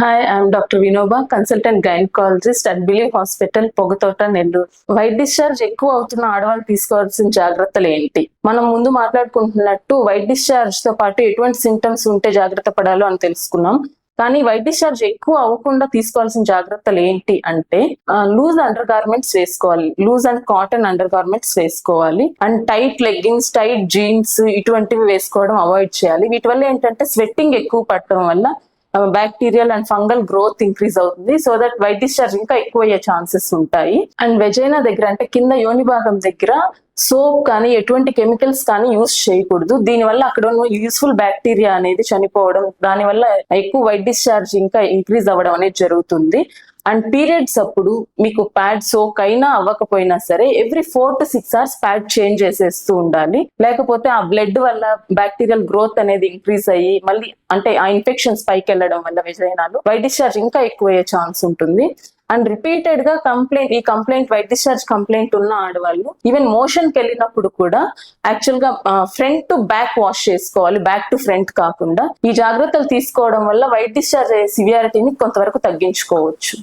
Hi I'm doctor Vinoba consultant gynaecologist at Believe hospital Pogathota Nellore white discharge ఎక్కువ అవుతున్న ఆడవాళ్ళు తీసుకోవాల్సిన జాగ్రత్తలు ఏంటి? మనం ముందు మాట్లాడుకుంటున్నట్టు వైట్ డిశ్చార్జ్తో పాటు ఎటువంటి సింటమ్స్ ఉంటే జాగ్రత్త పడాలో అని తెలుసుకున్నాం. కానీ వైట్ డిశ్చార్జ్ ఎక్కువ అవ్వకుండా తీసుకోవాల్సిన జాగ్రత్తలు ఏంటి అంటే లూజ్ అండర్ గార్మెంట్స్ వేసుకోవాలి. Loose and cotton under garments వేసుకోవాలి. And tight leggings tight jeans ఇటువంటివి వేసుకోవడం అవాయిడ్ చేయాలి. వీటి వల్ల ఏంటంటే స్వెట్టింగ్ ఎక్కువ పట్టడం వల్ల bacterial and fungal growth increase అవుతుంది. సో దట్ వైట్ డిశ్చార్జ్ ఇంకా ఎక్కువ అయ్యే ఛాన్సెస్ ఉంటాయి. అండ్ వెజైనా దగ్గర అంటే కింద యోని భాగం దగ్గర సోప్ కానీ ఎటువంటి కెమికల్స్ కానీ యూస్ చేయకూడదు. దీనివల్ల అక్కడ ఉన్న యూస్ఫుల్ బ్యాక్టీరియా అనేది చనిపోవడం దానివల్ల ఎక్కువ వైట్ డిశ్చార్జ్ ఇంకా ఇంక్రీజ్ అవ్వడం అనేది జరుగుతుంది. అండ్ పీరియడ్స్ అప్పుడు మీకు ప్యాడ్ సోక్ అయినా అవ్వకపోయినా సరే every four to six hours pad change చేసేస్తూ ఉండాలి. లేకపోతే ఆ బ్లడ్ వల్ల బ్యాక్టీరియల్ గ్రోత్ అనేది ఇంక్రీజ్ అయ్యి మళ్ళీ అంటే ఆ ఇన్ఫెక్షన్స్ పైకి వెళ్ళడం వల్ల విజయనాలు వైట్ డిశ్చార్జ్ ఇంకా ఎక్కువ అయ్యే ఛాన్స్ ఉంటుంది. అండ్ రిపీటెడ్గా కంప్లైంట్ ఈ కంప్లైంట్ వైట్ డిశ్చార్జ్ కంప్లైంట్ ఉన్న ఆడవాళ్ళు ఈవెన్ మోషన్కి వెళ్ళినప్పుడు కూడా యాక్చువల్గా ఫ్రంట్ టు బ్యాక్ వాష్ చేసుకోవాలి బ్యాక్ టు ఫ్రంట్ కాకుండా. ఈ జాగ్రత్తలు తీసుకోవడం వల్ల వైట్ డిశ్చార్జ్ అయ్యే సివియారిటీని కొంతవరకు తగ్గించుకోవచ్చు.